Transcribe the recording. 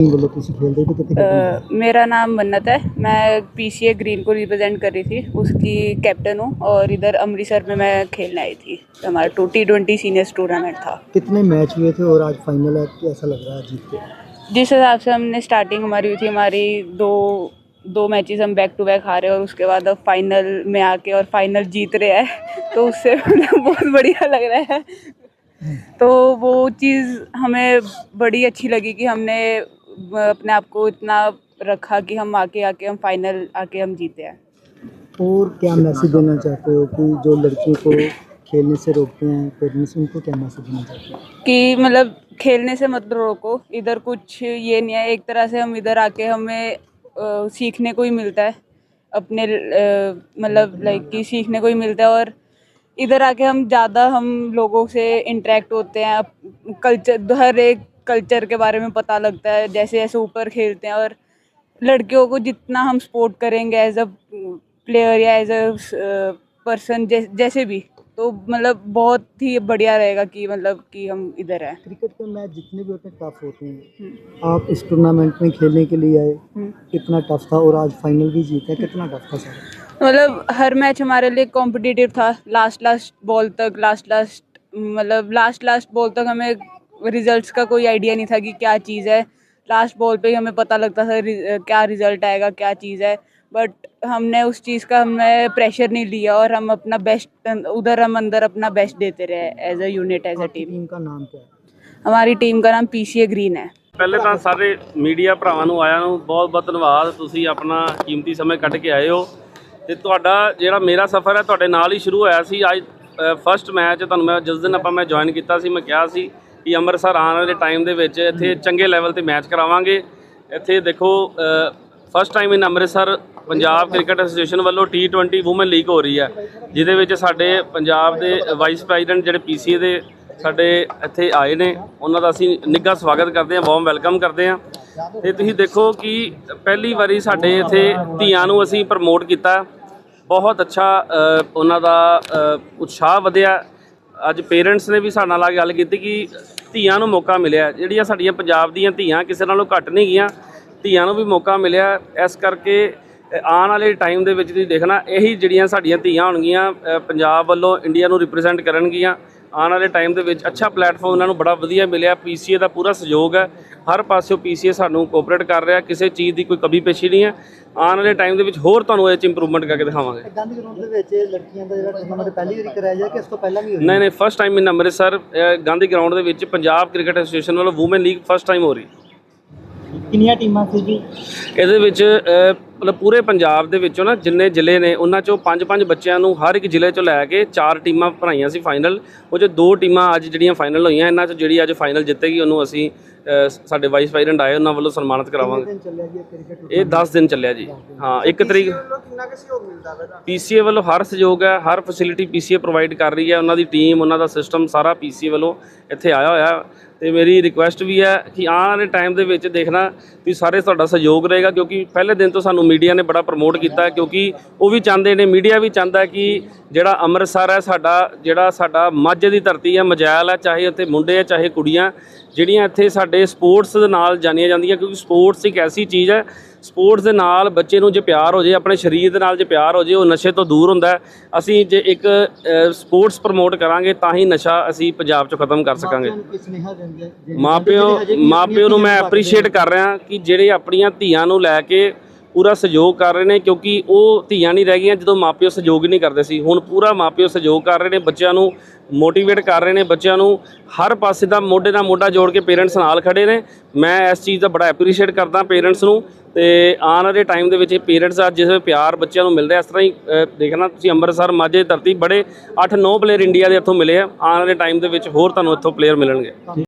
मेरा नाम मन्नत है मैं पीसीए ग्रीन को रिप्रेजेंट कर रही थी उसकी कैप्टन हूँ और इधर अमृतसर में मैं खेलने आई थी हमारा two T twenty seniors tournament था कितने मैच हुए थे और आज फाइनल है कैसा लग रहा है जीत के जिस हिसाब से हमने स्टार्टिंग हमारी हुई थी हमारी दो दो मैचेस हम बैक टू बैक हारे और उसके बाद अब फाइनल में आके और फाइनल जीत रहे हैं तो उससे बहुत बढ़िया लग रहा है तो वो चीज़ हमें बड़ी अच्छी लगी कि हमने अपने आप को इतना रखा कि हम आके आके हम फाइनल आके हम जीते हैं। और क्या मैसेज देना चाहते हो कि जो लड़कियों को खेलने से रोकते हैं पेरेंट्स उनको क्या मैसेज देना चाहते हो? कि मतलब खेलने से मत रोको इधर कुछ ये नहीं है एक तरह से हम इधर आके हमें अ, सीखने को ही मिलता है। अपने मतलब लाइक कि सीखने को ही मिलता है और इधर आके हम ज़्यादा हम लोगों से इंटरेक्ट होते हैं कल्चर हर एक कल्चर के बारे में पता लगता है जैसे जैसे ऊपर खेलते हैं और लड़कियों को जितना हम सपोर्ट करेंगे एज अ प्लेयर या एज अ पर्सन जैसे भी तो मतलब बहुत ही बढ़िया रहेगा कि मतलब कि हम इधर हैं। क्रिकेट के मैच जितने भी होते हैं टफ होते हैं। हम्म, आप इस टूर्नामेंट में खेलने के लिए आए हम्म। कितना टफ था और आज फाइनल भी जीते कितना टफ था सर? मतलब हर मैच हमारे लिए कॉम्पिटिटिव था। लास्ट लास्ट बॉल तक लास्ट लास्ट मतलब लास्ट लास्ट बॉल तक हमें रिजल्ट्स का कोई आइडिया नहीं था कि क्या चीज़ है लास्ट बॉल पे ही हमें पता लगता था रि- क्या रिजल्ट आएगा क्या चीज़ है बट हमने उस चीज़ का हमने प्रेशर नहीं लिया और हम अपना बेस्ट उधर हम अंदर अपना बेस्ट देते रहे as a unit as a आपकी टीम टीम का नाम क्या है हमारी टीम का नाम पीसीए ग्रीन है ਪਹਿਲੇ ਤਾਂ ਸਾਰੇ ਮੀਡੀਆ ਭਰਾਵਾਂ ਨੂੰ ਆਇਆਂ ਨੂੰ ਬਹੁਤ ਬਹੁਤ ਧੰਨਵਾਦ ਤੁਸੀਂ ਆਪਣਾ ਕੀਮਤੀ ਸਮੇਂ ਕੱਢ ਕੇ ਆਏ ਹੋ ਤੇ ਤੁਹਾਡਾ ਜਿਹੜਾ ਮੇਰਾ ਸਫ਼ਰ ਹੈ ਤੁਹਾਡੇ ਨਾਲ ਹੀ ਸ਼ੁਰੂ ਹੋਇਆ ਸੀ ਅੱਜ ਫਰਸਟ ਮੈਚ ਤੁਹਾਨੂੰ ਮੈਂ ਜਿਸ ਦਿਨ ਆਪਾਂ ਮੈਂ ਜੁਆਇਨ ਕੀਤਾ ਸੀ ਮੈਂ ਕਿਹਾ ਸੀ ਕਿ ਅੰਮ੍ਰਿਤਸਰ ਆਉਣ ਵਾਲੇ ਟਾਈਮ ਦੇ ਵਿੱਚ ਇੱਥੇ ਚੰਗੇ ਲੈਵਲ ਤੇ ਮੈਚ ਕਰਾਵਾਂਗੇ। ਇੱਥੇ ਦੇਖੋ first time in Amritsar Punjab cricket association ਵੱਲੋਂ T20 ਔਮਨ ਲੀਗ ਹੋ ਰਹੀ ਹੈ ਜਿਹਦੇ ਵਿੱਚ ਸਾਡੇ ਪੰਜਾਬ ਦੇ ਵਾਈਸ ਪ੍ਰੈਜ਼ੀਡੈਂਟ ਜਿਹੜੇ ਪੀਸੀਏ ਦੇ ਸਾਡੇ ਇੱਥੇ ਆਏ ਨੇ ਉਹਨਾਂ ਦਾ ਅਸੀਂ ਨਿੱਘਾ ਸਵਾਗਤ ਕਰਦੇ ਹਾਂ ਵਾਰਮ ਵੈਲਕਮ ਕਰਦੇ ਹਾਂ। ਤੇ ਤੁਸੀਂ ਦੇਖੋ ਕਿ ਪਹਿਲੀ ਵਾਰੀ ਸਾਡੇ ਇੱਥੇ ਧੀਆਂ ਨੂੰ ਅਸੀਂ ਪ੍ਰਮੋਟ ਕੀਤਾ। ਬਹੁਤ ਅੱਛਾ ਉਹਨਾਂ ਦਾ ਉਤਸ਼ਾਹ ਵਧਿਆ। ਅੱਜ ਪੇਰੈਂਟਸ ਨੇ ਵੀ ਸਾਡੇ ਨਾਲ ਆ ਗੱਲ ਕੀਤੀ ਕਿ ਧੀਆਂ ਨੂੰ ਮੌਕਾ ਮਿਲਿਆ। ਜਿਹੜੀਆਂ ਸਾਡੀਆਂ ਪੰਜਾਬ ਦੀਆਂ ਧੀਆਂ, ਕਿਸੇ ਨਾਲੋਂ ਘੱਟ ਨਹੀਂ ਗਈਆਂ, ਧੀਆਂ ਨੂੰ ਵੀ ਮੌਕਾ ਮਿਲਿਆ। ਇਸ ਕਰਕੇ ਆਉਣ ਵਾਲੇ ਟਾਈਮ ਦੇ ਵਿੱਚ ਤੁਸੀਂ ਦੇਖਣਾ ਇਹੀ ਜਿਹੜੀਆਂ ਸਾਡੀਆਂ ਧੀਆਂ ਹੋਣਗੀਆਂ ਪੰਜਾਬ ਵੱਲੋਂ ਇੰਡੀਆ ਨੂੰ ਰਿਪਰੈਜ਼ੈਂਟ ਕਰਨਗੀਆਂ। ਆਉਣ ਵਾਲੇ ਟਾਈਮ ਦੇ ਵਿੱਚ ਅੱਛਾ ਪਲੇਟਫਾਰਮ ਉਹਨਾਂ ਨੂੰ ਬੜਾ ਵਧੀਆ ਮਿਲਿਆ। ਪੀਸੀਏ ਦਾ ਪੂਰਾ ਸਹਿਯੋਗ ਹੈ। ਹਰ ਪਾਸਿਓਂ ਪੀਸੀਏ ਸਾਨੂੰ ਕੋਆਪਰੇਟ ਕਰ ਰਿਹਾ। ਕਿਸੇ ਚੀਜ਼ ਦੀ ਕੋਈ ਕਮੀ ਪੇਸ਼ੀ ਨਹੀਂ ਹੈ। ਆਉਣ ਵਾਲੇ ਟਾਈਮ ਦੇ ਵਿੱਚ ਹੋਰ ਤੁਹਾਨੂੰ ਇਹ ਚ ਇੰਪਰੂਵਮੈਂਟ ਕਰਕੇ ਦਿਖਾਵਾਂਗੇ। ਗਾਂਧੀ ਗਰਾਊਂਡ ਦੇ ਵਿੱਚ ਲੜਕੀਆਂ ਦਾ ਜਿਹੜਾ ਟੂਰਨਾਮੈਂਟ ਪਹਿਲੀ ਵਾਰੀ ਕਰਾਇਆ ਜਾ ਕਿ ਇਸ ਤੋਂ ਪਹਿਲਾਂ ਵੀ ਹੋਇਆ ਨਹੀਂ ਨਹੀਂ first time in Amritsar Gandhi ground ਦੇ ਵਿੱਚ ਪੰਜਾਬ ਕ੍ਰਿਕਟ ਐਸੋਸੀਏਸ਼ਨ ਵੱਲੋਂ ਔਮਨ ਲੀਗ ਫਸਟ ਟਾਈਮ ਹੋ ਰਹੀ। ਕਿੰਨੀਆਂ ਟੀਮਾਂ ਸੀ ਜੀ? ਇਹਦੇ ਵਿੱਚ ਮਤਲਬ ਪੂਰੇ ਪੰਜਾਬ ਦੇ ਵਿੱਚੋਂ ਨਾ ਜਿੰਨੇ ਜ਼ਿਲ੍ਹੇ ਨੇ ਉਹਨਾਂ ਚੋਂ ਪੰਜ ਪੰਜ ਬੱਚਿਆਂ ਨੂੰ ਹਰ ਇੱਕ ਜ਼ਿਲ੍ਹੇ ਚੋਂ ਲੈ ਕੇ ਚਾਰ ਟੀਮਾਂ ਬਣਾਈਆਂ ਸੀ ਫਾਈਨਲ ਉਹ 'ਚ ਦੋ ਟੀਮਾਂ ਅੱਜ ਜਿਹੜੀਆਂ ਫਾਈਨਲ ਹੋਈਆਂ ਇਹਨਾਂ 'ਚ ਜਿਹੜੀ ਅੱਜ ਫਾਈਨਲ ਜਿੱਤੇਗੀ ਉਹਨੂੰ ਅਸੀਂ ਸਾਡੇ ਵਾਈਸ ਪ੍ਰੈਜ਼ੀਡੈਂਟ ਆਏ ਉਹਨਾਂ ਵੱਲੋਂ ਸਨਮਾਨਿਤ ਕਰਾਵਾਂਗੇ। ਜੀ ਇਹ 10 ਦਿਨ ਚੱਲਿਆ ਜੀ। ਹਾਂ 1 ਤਰੀਕ ਪੀਸੀਏ ਵੱਲੋਂ ਹਰ ਸਹਿਯੋਗ ਹੈ ਹਰ ਫੈਸਿਲਿਟੀ ਪੀਸੀਏ ਪ੍ਰੋਵਾਈਡ ਕਰ ਰਹੀ ਹੈ। ਉਹਨਾਂ ਦੀ ਟੀਮ ਉਹਨਾਂ ਦਾ ਸਿਸਟਮ ਸਾਰਾ ਪੀਸੀਏ ਵੱਲੋਂ ਇੱਥੇ ਆਇਆ ਹੋਇਆ। ਤੇ ਮੇਰੀ ਰਿਕੁਐਸਟ ਵੀ ਹੈ ਕਿ ਆਉਣ ਵਾਲੇ ਟਾਈਮ ਦੇ ਵਿੱਚ ਦੇਖਣਾ ਵੀ ਸਾਰੇ ਤੁਹਾਡਾ ਸਹਿਯੋਗ ਰਹੇਗਾ, ਕਿਉਂਕਿ ਪਹਿਲੇ ਦਿਨ ਤੋਂ ਸਾਨੂੰ ਮੀਡੀਆ ਨੇ ਬੜਾ ਪ੍ਰਮੋਟ ਕੀਤਾ ਕਿਉਂਕਿ ਉਹ ਵੀ ਚਾਹੁੰਦੇ ਨੇ ਮੀਡੀਆ ਵੀ ਚਾਹੁੰਦਾ ਕਿ ਜਿਹੜਾ ਅੰਮ੍ਰਿਤਸਰ ਹੈ, ਸਾਡਾ ਜਿਹੜਾ ਸਾਡਾ ਮਾਝੇ ਦੀ ਧਰਤੀ ਹੈ ਮਜੈਲ ਹੈ, ਚਾਹੇ ਉੱਥੇ ਮੁੰਡੇ ਹੈ, ਚਾਹੇ ਕੁੜੀਆਂ ਜਿਹੜੀਆਂ ਇੱਥੇ ਸਾਡੇ ਸਪੋਰਟਸ ਦੇ ਨਾਲ ਜਾਣੀਆਂ ਜਾਂਦੀਆਂ ਕਿਉਂਕਿ ਸਪੋਰਟਸ ਇੱਕ ਐਸੀ ਚੀਜ਼ ਹੈ ਸਪੋਰਟਸ ਦੇ ਨਾਲ ਬੱਚੇ ਨੂੰ ਜੇ ਪਿਆਰ ਹੋ ਜੇ ਆਪਣੇ ਸਰੀਰ ਦੇ ਨਾਲ ਜੇ ਪਿਆਰ ਹੋ ਜੇ ਉਹ ਨਸ਼ੇ ਤੋਂ ਦੂਰ ਹੁੰਦਾ। ਅਸੀਂ ਜੇ ਇੱਕ ਸਪੋਰਟਸ ਪ੍ਰਮੋਟ ਕਰਾਂਗੇ ਤਾਂ ਹੀ ਨਸ਼ਾ ਅਸੀਂ ਪੰਜਾਬ 'ਚੋਂ ਖਤਮ ਕਰ ਸਕਾਂਗੇ ਮਾਪਿਓ ਮਾਪਿਓ ਨੂੰ ਮੈਂ ਐਪਰੀਸ਼ੀਏਟ ਕਰ ਰਿਹਾ ਕਿ ਜਿਹੜੇ ਆਪਣੀਆਂ ਧੀਆਂ ਨੂੰ ਲੈ ਕੇ ਪੂਰਾ ਸਹਿਯੋਗ ਕਰ ਰਹੇ ਨੇ ਕਿਉਂਕਿ ਉਹ ਧੀਆਂ ਨਹੀਂ ਰਹਿ ਗਈਆਂ, ਜਦੋਂ ਮਾਪਿਓ ਸਹਿਯੋਗ ਨਹੀਂ ਕਰਦੇ ਸੀ। ਹੁਣ ਪੂਰਾ ਮਾਪਿਓ ਸਹਿਯੋਗ ਕਰ ਰਹੇ ਨੇ, ਬੱਚਿਆਂ ਨੂੰ ਮੋਟੀਵੇਟ ਕਰ ਰਹੇ ਨੇ, ਬੱਚਿਆਂ ਨੂੰ ਹਰ ਪਾਸੇ ਦਾ ਮੋਢੇ ਨਾਲ ਮੋਢਾ ਜੋੜ ਕੇ ਪੇਰੈਂਟਸ ਨਾਲ ਖੜੇ ਨੇ। ਮੈਂ ਇਸ ਚੀਜ਼ ਦਾ ਬੜਾ ਐਪਰੀਸ਼ੀਏਟ ਕਰਦਾ ਪੇਰੈਂਟਸ ਨੂੰ ਤੇ ਆਉਣ ਵਾਲੇ ਟਾਈਮ ਦੇ ਵਿੱਚ ਇਹ ਪੇਰੈਂਟਸ ਅੱਜ ਜਿਸ ਪਿਆਰ ਬੱਚਿਆਂ ਨੂੰ ਮਿਲ ਰਿਹਾ ਇਸ ਤਰ੍ਹਾਂ ਹੀ ਦੇਖਣਾ ਤੁਸੀਂ ਅੰਮ੍ਰਿਤਸਰ, ਮਾਝੇ ਧਰਤੀ ਬੜੇ 8-9 ਪਲੇਅਰ ਇੰਡੀਆ ਦੇ ਇੱਥੋਂ ਮਿਲੇ ਆ। ਆਉਣ ਵਾਲੇ ਟਾਈਮ ਦੇ ਵਿੱਚ ਹੋਰ ਤੁਹਾਨੂੰ ਇੱਥੋਂ ਪਲੇਅਰ ਮਿਲਣਗੇ।